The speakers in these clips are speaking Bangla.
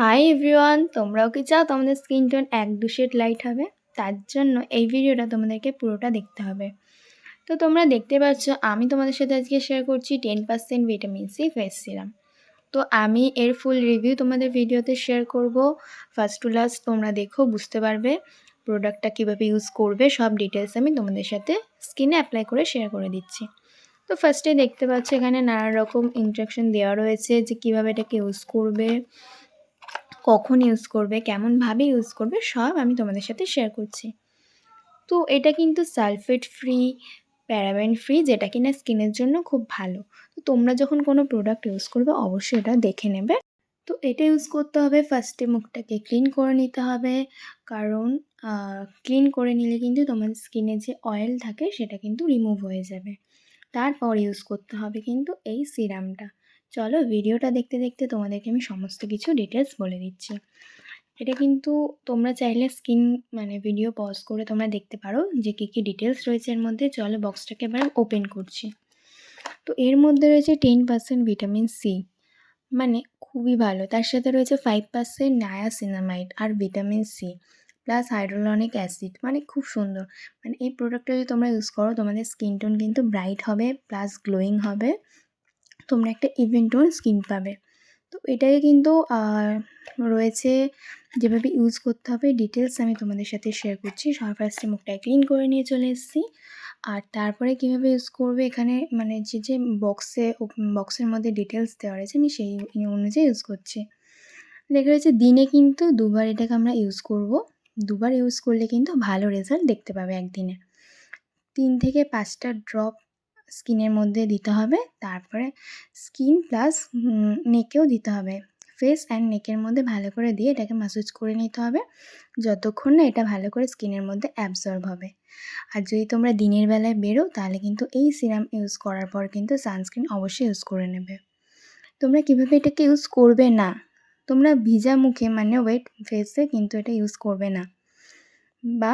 হাই এভরিওয়ান তোমরাও কি চাও তোমাদের স্কিন টোন এক দু শেড লাইট হবে? তার জন্য এই ভিডিওটা তোমাদেরকে পুরোটা দেখতে হবে। তো তোমরা দেখতে পাচ্ছ, আমি তোমাদের সাথে আজকে শেয়ার করছি ten percent vitamin C face serum তো আমি এর ফুল রিভিউ তোমাদের ভিডিওতে শেয়ার করব। ফার্স্ট টু লাস্ট তোমরা দেখো, বুঝতে পারবে প্রোডাক্টটা কীভাবে ইউজ করবে, সব ডিটেলস আমি তোমাদের সাথে স্কিনে অ্যাপ্লাই করে শেয়ার করে দিচ্ছি। তো ফার্স্টে দেখতে পাচ্ছ, এখানে নানা রকম ইনস্ট্রাকশন দেওয়া রয়েছে যে কীভাবে এটাকে ইউজ করবে। কখন ইউজ করবে, কেমনভাবে ইউজ করবে, সব আমি তোমাদের সাথে শেয়ার করছি। তো এটা কিন্তু সালফেট ফ্রি প্যারাবেন ফ্রি যেটা কিনা স্কিনের জন্য খুব ভালো। তো তোমরা যখন কোনো প্রোডাক্ট ইউজ করবে, অবশ্যই এটা দেখে নেবে। তো এটা ইউজ করতে হবে ফার্স্টে মুখটাকে ক্লিন করে নিতে হবে। কারণ ক্লিন করে নিলে কিন্তু তোমার স্কিনে যে অয়েল থাকে, সেটা কিন্তু রিমুভ হয়ে যাবে। তারপর ইউজ করতে হবে কিন্তু এই সিরামটা চলো ভিডিওটা দেখতে দেখতে তোমাদেরকে আমি সমস্ত কিছু ডিটেলস বলে দিচ্ছি। এটা কিন্তু তোমরা চাইলে স্কিন মানে ভিডিও পজ করে তোমরা দেখতে পারো যে কী কী ডিটেলস রয়েছে এর মধ্যে। চলো বক্সটাকে এবার ওপেন করছি। তো এর মধ্যে রয়েছে টেন পার্সেন্ট ভিটামিন সি মানে খুবই ভালো। তার সাথে রয়েছে ফাইভ পার্সেন্ট নায়াসিনামাইড আর vitamin C plus hyaluronic acid মানে খুব সুন্দর। মানে এই প্রোডাক্টটা যদি তোমরা ইউজ করো, তোমাদের স্কিন টোন কিন্তু ব্রাইট হবে প্লাস গ্লোয়িং হবে। তোমরা একটা ইভেন্ট টোন স্কিন পাবে। তো এটাকে কিন্তু রয়েছে যেভাবে ইউজ করতে হবে ডিটেলস আমি তোমাদের সাথে শেয়ার করছি। সবার ফার্স্টে মুখটা ক্লিন করে নিয়ে চলে এসেছি। আর তারপরে কীভাবে ইউজ করবে, এখানে মানে যে যে বক্সে বক্সের মধ্যে ডিটেলস দেওয়া রয়েছে, আমি সেই অনুযায়ী ইউজ করছি। লেখা রয়েছে, দিনে কিন্তু দুবার এটাকে আমরা ইউজ করব। দুবার ইউজ করলে কিন্তু ভালো রেজাল্ট দেখতে পাবে একদিনে। তিন থেকে পাঁচটা ড্রপ স্কিনের মধ্যে দিতে হবে। তারপরে স্কিন প্লাস নেকেও দিতে হবে। ফেস অ্যান্ড নেকের মধ্যে ভালো করে দিয়ে এটাকে ম্যাসেজ করে নিতে হবে। যতক্ষণ না এটা ভালো করে স্কিনের মধ্যে অ্যাবজর্ব হবে। আর যদি তোমরা দিনের বেলায় বেরো, তাহলে কিন্তু এই সিরাম ইউজ করার পর কিন্তু সানস্ক্রিন অবশ্যই ইউজ করে নেবে। তোমরা কীভাবে এটাকে ইউজ করবে না? তোমরা ভিজা মুখে মানে ওয়েট ফেসে কিন্তু এটা ইউজ করবে না। বা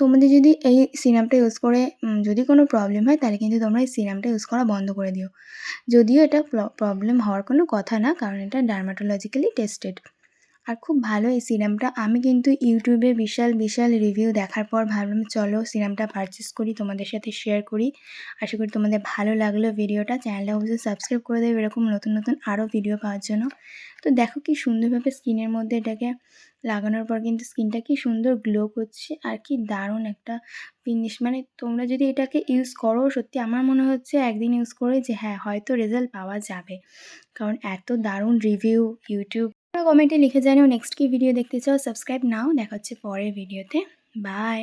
তোমাদের যদি এই সিরামটা ইউজ করে যদি কোনো প্রবলেম হয়, তাহলে কিন্তু তোমরা এই সিরামটা ইউজ করা বন্ধ করে দিও। যদিও এটা প্রবলেম হওয়ার কোনো কথা না, কারণ এটা ডার্মাটোলজিক্যালি টেস্টেড আর খুব ভালো এই সিরামটা। আমি কিন্তু ইউটিউবে বিশাল বিশাল রিভিউ দেখার পর ভাবলাম, চলো সিরামটা পারচেস করি, তোমাদের সাথে শেয়ার করি। আশা করি তোমাদের ভালো লাগল ভিডিওটা চ্যানেলটা অবশ্যই সাবস্ক্রাইব করে দেবে এরকম নতুন নতুন আরও ভিডিও পাওয়ার জন্য। তো দেখো কি সুন্দরভাবে স্কিনের মধ্যে এটাকে লাগানোর পর কিন্তু স্কিনটা কি সুন্দর গ্লো করছে আর কি দারুণ একটা ফিনিশ মানে তোমরা যদি এটাকে ইউজ করো, সত্যি আমার মনে হচ্ছে একদিন ইউজ করে যে হ্যাঁ হয়তো রেজাল্ট পাওয়া যাবে। কারণ এত দারুণ রিভিউ ইউটিউব কমেন্টে লিখে জানিও। নেক্সট কি ভিডিও দেখতে চাও সাবস্ক্রাইব নাও। দেখা হচ্ছে পরের ভিডিওতে বাই